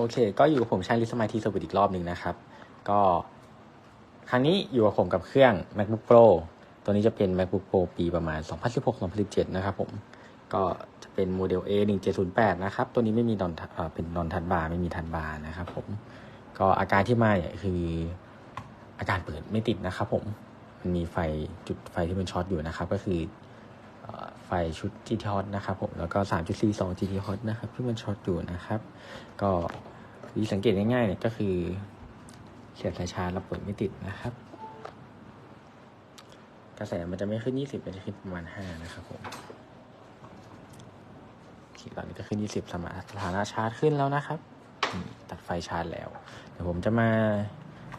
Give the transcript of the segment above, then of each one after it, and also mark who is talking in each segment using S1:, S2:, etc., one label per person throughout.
S1: โอเค ก็อยู่กับผมชาลิสมาทีสวิตอีกรอบหนึ่งนะครับ ก็ครั้งนี้อยู่กับผมกับเครื่อง MacBook Pro ตัวนี้จะเป็น MacBook Pro ปีประมาณ 2016-2017 นะครับผม ก็จะเป็นโมเดล A 1708นะครับ ตัวนี้ไม่มีนอนเป็นนอนทันบาร์ไม่มีทันบาร์นะครับผม ก็อาการที่มาเนี่ยคืออาการเปิดไม่ติดนะครับผม มันมีไฟจุดไฟที่มันช็อตอยู่นะครับ ก็คือ ไฟชุด GT Hot นะครับผมแล้วก็ 3.42 GT Hot นะครับที่มันช็อตอยู่นะครับ ก็วิธีสังเกตง่ายๆเนี่ยก็คือเสียบสายชาร์จแล้วเปิดไม่ติดนะครับ กระแสมันจะไม่ขึ้น 20มันจะขึ้นประมาณ 5 นะครับผมขีตอนนี้ก็ขึ้น 20 สมาสถานะชาร์จขึ้นแล้วนะครับตัดไฟชาร์จแล้ว เดี๋ยวผมจะมา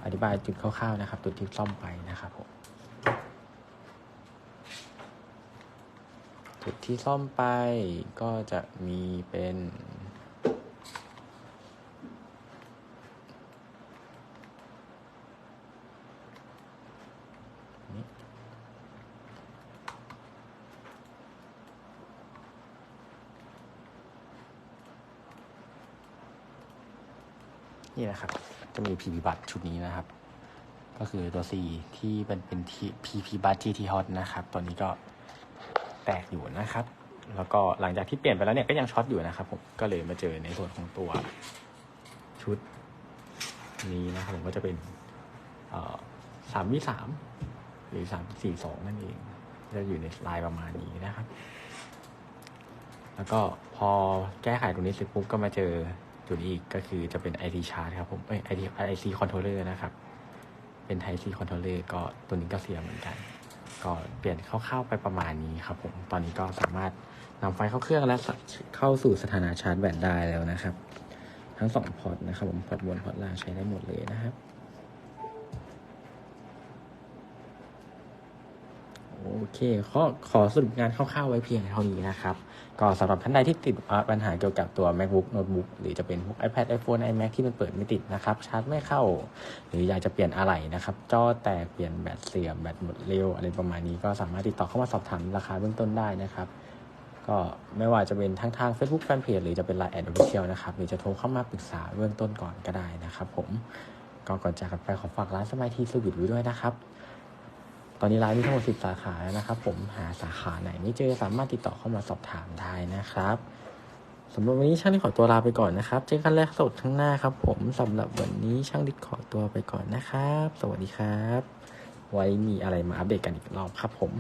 S1: อธิบายจุดคร่าวๆนะครับจุดที่ซ่อมไปนะครับผม จุดที่ซ่อมไปก็จะมีเป็นนี่นะครับ จะมี PP บัตชุดนี้นะครับ ก็คือตัว C ที่เป็นเป็น PP บัต GT Hot นะครับตัวนี้ก็ แตกอยู่นะครับ แล้วก็หลังจากที่เปลี่ยนไปแล้วเนี่ยก็ยังช็อตอยู่นะครับผมก็เลยมาเจอในส่วนของตัวชุดนี้นะครับผมก็จะเป็นสามวิสามหรือสามสี่สองนั่นเอง จะอยู่ในลายประมาณนี้นะครับ แล้วก็พอแก้ไขตรงนี้เสร็จปุ๊บก็มาเจอจุดนี้อีกก็คือจะเป็น IT chart ครับผมเอ้ย IT IC controller นะครับ เป็น Type C controller ก็ตัวนี้ก็เสียเหมือนกัน ก็เปลี่ยนคร่าวๆไปประมาณนี้ครับผมตอนนี้ก็สามารถนำไฟเข้าเครื่องและเข้าสู่สถานะชาร์จแบตได้แล้วนะครับ ทั้งสองพอร์ตนะครับผมพอร์ตบนพอร์ตล่างใช้ได้หมดเลยนะครับ โอ เคขอขอสรุปงานคร่าวๆไว้เพียงเท่านี้นะครับ ก็สำหรับท่านใดที่ติดปัญหาเกี่ยวกับตัว macbook notebook หรือจะเป็นพวก ipad iphone imac ที่มันเปิดไม่ติดนะครับ ชาร์จไม่เข้า หรืออยากจะเปลี่ยนอะไหล่นะครับ จอแตกเปลี่ยนแบตเสื่อมแบตหมดเร็วอะไรประมาณนี้ก็สามารถติดต่อเข้ามาสอบถามราคาเบื้องต้นได้นะครับก็ไม่ว่าจะเป็นทั้งทาง Facebook Fanpage หรือจะเป็น Line แอด Official นะครับ หรือจะโทรเข้ามาปรึกษาเบื้องต้นก่อนก็ได้นะครับผม ก็ก่อนจากกันไปขอฝากร้านสมัยทีสวิตไว้ด้วยนะครับ ตอนนี้ร้านมีทั้งหมด10 สาขาแล้วนะครับ ผมหาสาขาไหนไม่เจอสามารถติดต่อเข้ามาสอบถามได้นะครับสำหรับวันนี้ช่างดิขอตัวลาไปก่อนนะครับ เจอกันแรกสดข้างหน้าครับ ผมสำหรับวันนี้ช่างดิขอตัวไปก่อนนะครับ สวัสดีครับ ไว้มีอะไรมาอัปเดตกันอีกรอบครับผม